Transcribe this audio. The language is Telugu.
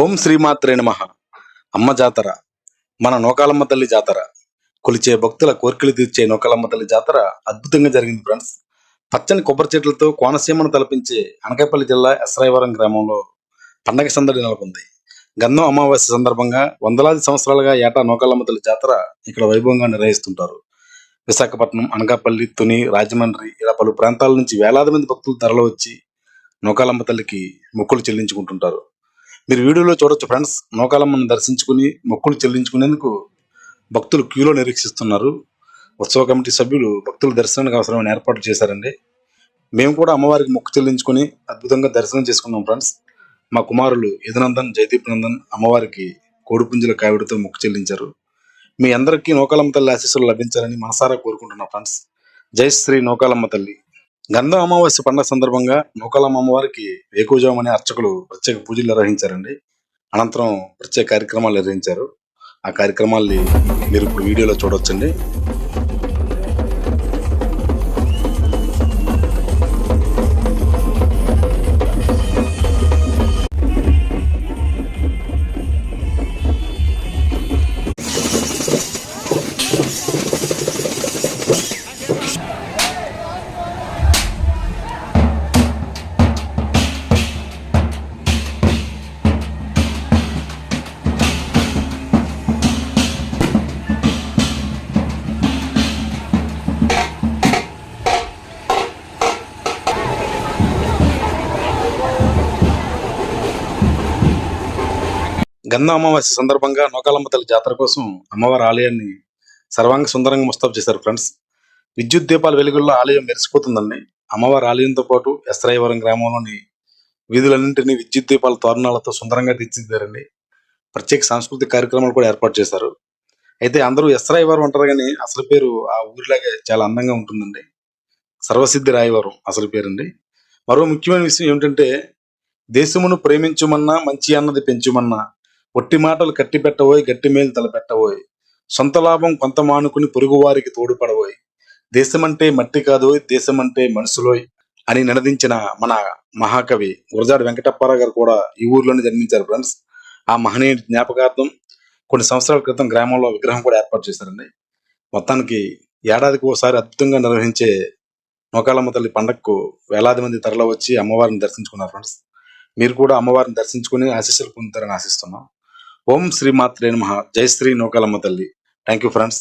ఓం శ్రీమాత్రే నమ. అమ్మ జాతర మన నూకాలమ్మ తల్లి జాతర కొలిచే భక్తుల కోరికలు తీర్చే నూకాలమ్మ తల్లి జాతర అద్భుతంగా జరిగింది ఫ్రెండ్స్. పచ్చని కొబ్బరి చెట్లతో కోనసీమను తలపించే అనకాపల్లి జిల్లా ఎస్రాయవరం గ్రామంలో పండగ సందడి నెలకొంది. గంధం అమావాస్య సందర్భంగా వందలాది సంవత్సరాలుగా ఏటా నూకాలమ్మ తల్లి జాతర ఇక్కడ వైభవంగా నిర్వహిస్తుంటారు. విశాఖపట్నం అనకాపల్లి తుని రాజమండ్రి ఇలా పలు ప్రాంతాల నుంచి వేలాది మంది భక్తులు తరలి వచ్చి నూకాలమ్మ తల్లికి మొక్కులు చెల్లించుకుంటుంటారు. మీరు వీడియోలో చూడొచ్చు ఫ్రెండ్స్. నూకాలమ్మను దర్శించుకుని మొక్కులు చెల్లించుకునేందుకు భక్తులు క్యూలో నిరీక్షిస్తున్నారు. ఉత్సవ కమిటీ సభ్యులు భక్తుల దర్శనానికి అవసరమైన ఏర్పాట్లు చేశారండి. మేము కూడా అమ్మవారికి మొక్కు చెల్లించుకుని అద్భుతంగా దర్శనం చేసుకున్నాం ఫ్రెండ్స్. మా కుమారులు యదునందన్ జయదీప్ నందన్ అమ్మవారికి కోడిపుంజల కావిడితో మొక్కు చెల్లించారు. మీ అందరికీ నూకాలమ్మ తల్లి ఆశీస్సులు లభించాలని మనసారా కోరుకుంటున్నాం ఫ్రెండ్స్. జై శ్రీ నూకాలమ్మ తల్లి. గంధం అమావాస్య పండుగ సందర్భంగా నూకాలమ్మ అమ్మవారికి వేకువజాము అనే అర్చకులు ప్రత్యేక పూజలు నిర్వహించారండి. అనంతరం ప్రత్యేక కార్యక్రమాలు నిర్వహించారు. ఆ కార్యక్రమాల్ని మీరు ఇప్పుడు వీడియోలో చూడొచ్చండి. గంధ అమావాస్య సందర్భంగా నూకాలమ్మ తల్లి జాతర కోసం అమ్మవారి ఆలయాన్ని సర్వాంగ సుందరంగా ముస్తాబ్ చేశారు ఫ్రెండ్స్. విద్యుత్ దీపాల వెలుగుల్లో ఆలయం మెరిసిపోతుందండి అమ్మవారి ఆలయంతో పాటు ఎస్రాయవరం గ్రామంలోని వీధులన్నింటినీ విద్యుత్ దీపాల తోరణాలతో సుందరంగా తీర్చిదిద్దారండి. ప్రత్యేక సాంస్కృతిక కార్యక్రమాలు కూడా ఏర్పాటు చేశారు. అయితే అందరూ ఎస్రాయవరం అంటారు కానీ అసలు పేరు ఆ ఊరిలాగే చాలా అందంగా ఉంటుందండి. సర్వసిద్ధి రాయవరం అసలు పేరండి. మరో ముఖ్యమైన విషయం ఏమిటంటే దేశమును ప్రేమించుమన్నా మంచి అన్నది పెంచుమన్నా ఒట్టి మాటలు కట్టి పెట్టబోయి గట్టి మేలు తలపెట్టబోయి. సొంత లాభం కొంత మానుకుని పొరుగువారికి తోడుపడబోయి. దేశమంటే మట్టి కాదోయ్ దేశమంటే మనుషులోయ్ అని నినదించిన మన మహాకవి గురజాడ వెంకటప్పారావు గారు కూడా ఈ ఊర్లోనే జన్మించారు ఫ్రెండ్స్. ఆ మహనీయుడి జ్ఞాపకార్థం కొన్ని సంవత్సరాల క్రితం గ్రామంలో విగ్రహం కూడా ఏర్పాటు చేశారండి. మొత్తానికి ఏడాదికి ఓసారి అద్భుతంగా నిర్వహించే మోకాలమ్మ తల్లి పండగకు వేలాది మంది తరలి వచ్చి అమ్మవారిని దర్శించుకున్నారు ఫ్రెండ్స్. మీరు కూడా అమ్మవారిని దర్శించుకుని ఆశీస్సులు పొందుతారని ఆశిస్తున్నాం. ఓం శ్రీమాత్రే నమ. జై శ్రీ నూకాలమ్మ తల్లి. Thank you friends